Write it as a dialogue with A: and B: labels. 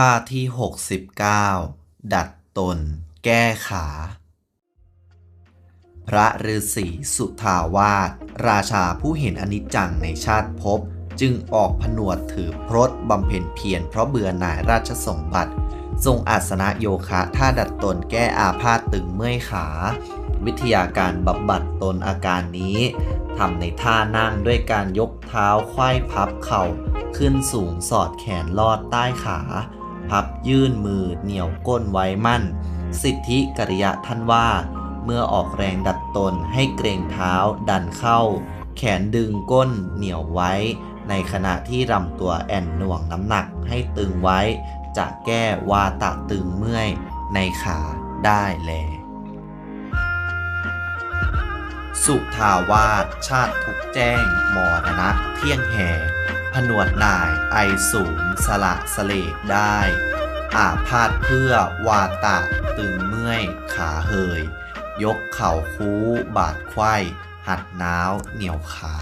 A: ท่าที่ 69 ดัดตน แก้ขา พระฤาษีสุทาวาสราชาผู้เห็นอนิจจังในชาติภพจึงออกผนวดถือพรตบำเพ็ญเพียรเพราะเบื่อหน่ายราชสมบัติ ทรงอาสนะโยคะท่าดัดตนแก้อาพาธตึงเมื่อยขา วิทยาการบำบัดตนอาการนี้ทำในท่านั่งด้วยการยกเท้าไขว้พับเข่า ขึ้นสูงสอดแขนลอดใต้ขา พับยื่นมือเหนี่ยวก้นไว้มั่น สิทธิกริยะท่านว่า เมื่อออกแรงดัดตนให้เกรงเท้าดันเข้า แขนดึงก้นเหนี่ยวไว้ ในขณะที่รำตัวแอนหน่วงน้ำหนักให้ตึงไว้ จะแก้วาตะตึงเมื่อยในขาได้แล สุทาวาสชาติทุกแจ้งมรณะเที่ยงแห่ ผนวดนายไอสูงสละสเลกได้ อาพาธเพื่อวาตะตึงเมื่อยขาเหย ยกเข่าคูบาดไขว้หัดน้าวเหนียวขา